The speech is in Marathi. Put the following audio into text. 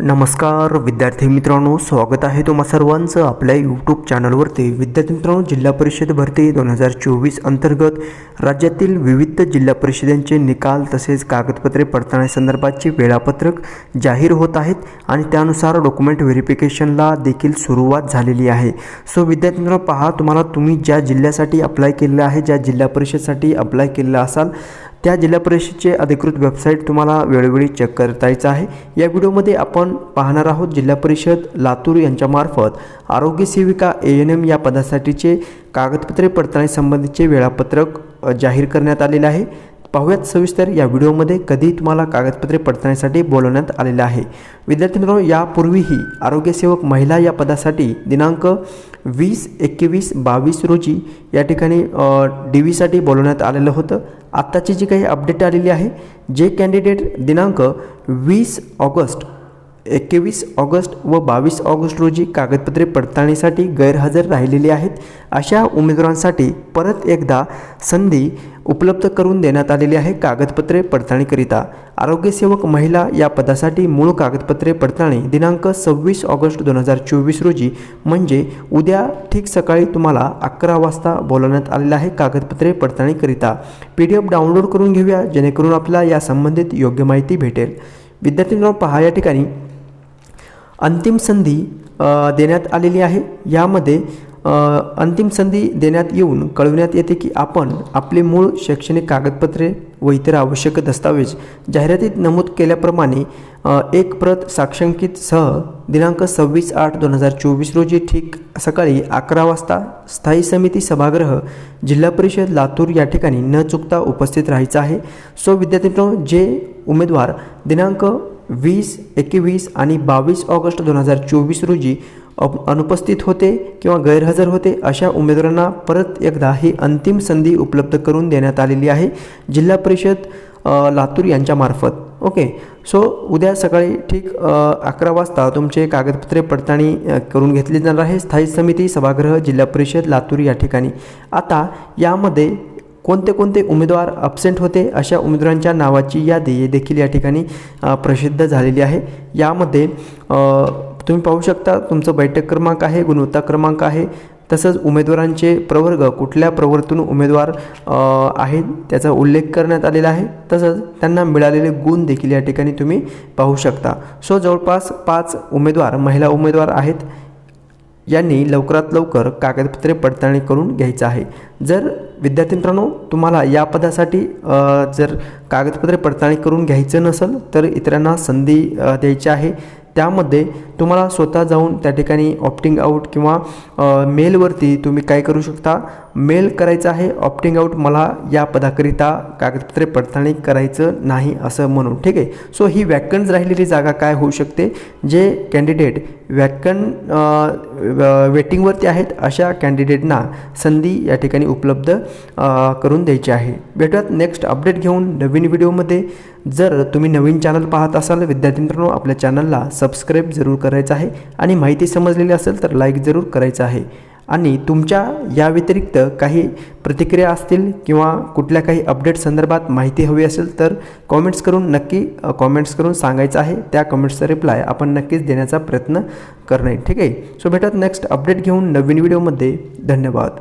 नमस्कार विद्यार्थी मित्रांनो स्वागत आहे तुम्हा सर्वांचं आपल्या यूट्यूब चॅनलवरती विद्यार्थी मित्रांनो जिल्हा परिषद भरती दोन हजार चोवीस अंतर्गत राज्यातील विविध जिल्हा परिषदेचे निकाल तसेच कागदपत्रे पडताळण्यासंदर्भातचे वेळापत्रक जाहीर होत आहेत आणि त्यानुसार डॉक्युमेंट व्हेरिफिकेशनला देखील सुरुवात झालेली आहे. सो विद्यार्थी मित्रांनो पहा तुम्हाला तुम्ही ज्या जिल्ह्यासाठी अप्लाय केलेलं आहे ज्या जिल्हा परिषदसाठी अप्लाय केलेलं असाल त्या जिल्हा परिषदचे अधिकृत वेबसाईट तुम्हाला वेळोवेळी चेक करता यायचं आहे. या व्हिडिओमध्ये आपण पाहणार आहोत जिल्हा परिषद लातूर यांच्यामार्फत आरोग्य सेविका ए एन एम या पदासाठीचे कागदपत्रे पडताळणीसंबंधीचे वेळापत्रक जाहीर करण्यात आलेले आहे. पाहूयात सविस्तर या व्हिडिओमध्ये कधी तुम्हाला कागदपत्रे पडताळण्यासाठी बोलवण्यात आलेलं आहे. विद्यार्थी मित्रांनो यापूर्वीही आरोग्यसेवक महिला या पदासाठी दिनांक वीस एकवीस बावीस रोजी या ठिकाणी डी व्हीसाठी बोलवण्यात आलेलं होतं. आत्ताची जी काही अपडेट आलेली आहे जे कॅन्डिडेट दिनांक वीस ऑगस्ट एकवीस ऑगस्ट व बावीस ऑगस्ट रोजी कागदपत्रे पडताळणीसाठी गैरहजर राहिलेली आहेत. अशा उमेदवारांसाठी परत एकदा संधी उपलब्ध करून देण्यात आलेली आहे कागदपत्रे पडताळणीकरिता. आरोग्यसेवक महिला या पदासाठी मूळ कागदपत्रे पडताळणी दिनांक सव्वीस ऑगस्ट दोन हजार चोवीस रोजी म्हणजे उद्या ठीक सकाळी तुम्हाला अकरा वाजता बोलवण्यात आलेलं आहे कागदपत्रे पडताळणीकरिता. पी डी एफ डाउनलोड करून घेऊया जेणेकरून आपल्याला या संबंधित योग्य माहिती भेटेल. विद्यार्थ्यांना पहा या ठिकाणी अंतिम संधी देण्यात आलेली आहे. यामध्ये अंतिम संधी देण्यात येऊन कळविण्यात येते की आपण आपले मूळ शैक्षणिक कागदपत्रे व इतर आवश्यक दस्तावेज जाहिरातीत नमूद केल्याप्रमाणे एक प्रत साक्षांकित सह दिनांक सव्वीस आठ दोन हजार चोवीस रोजी ठीक सकाळी अकरा वाजता स्थायी समिती सभागृह जिल्हा परिषद लातूर या ठिकाणी न चुकता उपस्थित राहायचं आहे. सो विद्यार्थ्यांनो जे उमेदवार दिनांक वीस एकवीस आणि बावीस ऑगस्ट दोन हजार चोवीस रोजी अप- अनुपस्थित होते किंवा गैरहजर होते अशा उमेदवारांना परत एकदा ही अंतिम संधी उपलब्ध करून देण्यात आलेली आहे जिल्हा परिषद लातूर यांच्यामार्फत ओके सो उद्या सकाळी ठीक अकरा वाजता तुमचे कागदपत्रे पडताळणी करून घेतली जाणार आहे. स्थायी समिती सभागृह जिल्हा परिषद लातूर या ठिकाणी. आता यामध्ये कोणते कोणते उमेदवार अब्सेंट होते अशा उमेदवारांच्या नावाची यादी देखील या ठिकाणी प्रसिद्ध झालेली आहे. यामध्ये तुम्ही पाहू शकता तुमचं बैठक क्रमांक आहे गुणवत्ता क्रमांक आहे तसंच उमेदवारांचे प्रवर्ग कुठल्या प्रवर्तून उमेदवार आहेत त्याचा उल्लेख करण्यात आलेला आहे. तसंच त्यांना मिळालेले गुण देखील या ठिकाणी तुम्ही पाहू शकता. सो जवळपास पाच उमेदवार महिला उमेदवार आहेत. यांनी लवकरात लवकर कागदपत्रे पडताळणी करून घ्यायचं आहे. जर विद्यार्थी मित्रांनो तुम्हाला या पदासाठी जर कागदपत्रे पडताळणी करून घ्यायचं नसेल तर इतरांना संधी द्यायची आहे. त्यामध्ये तुम्हाला स्वतः जाऊन त्या ठिकाणी ऑप्टिंग आऊट किंवा मेलवरती तुम्ही काय करू शकता? मेल करायचं आहे ऑप्टिंग आऊट मला या पदाकरिता कागदपत्रे पडताळणी करायचं नाही असं म्हणून ठीक आहे? सो ही वॅकंट राहिलेली जागा काय होऊ शकते? जे कॅन्डिडेट वॅकन वेटिंगवरती आहेत अशा कॅन्डिडेटना संधी या ठिकाणी उपलब्ध करून द्यायची आहे. भेटूयात नेक्स्ट अपडेट घेऊन नवीन व्हिडिओमध्ये. जर तुम्ही नवीन चॅनल पाहत असाल विद्यार्थी मित्रांनो आपल्या चॅनलला सबस्क्राईब जरूर करायचं आहे आणि माहिती समजलेली असेल तर लाईक जरूर करायचं आहे. आणि तुमच्या या व्यतिरिक्त काही प्रतिक्रिया असतील किंवा कुठल्या काही अपडेट संदर्भात माहिती हवी असेल तर कॉमेंट्स करून नक्की कॉमेंट्स करून सांगायचं आहे. त्या कमेंट्सचा रिप्लाय आपण नक्कीच देण्याचा प्रयत्न करणे ठीक आहे? सो भेटत नेक्स्ट अपडेट घेऊन नवीन व्हिडिओमध्ये धन्यवाद.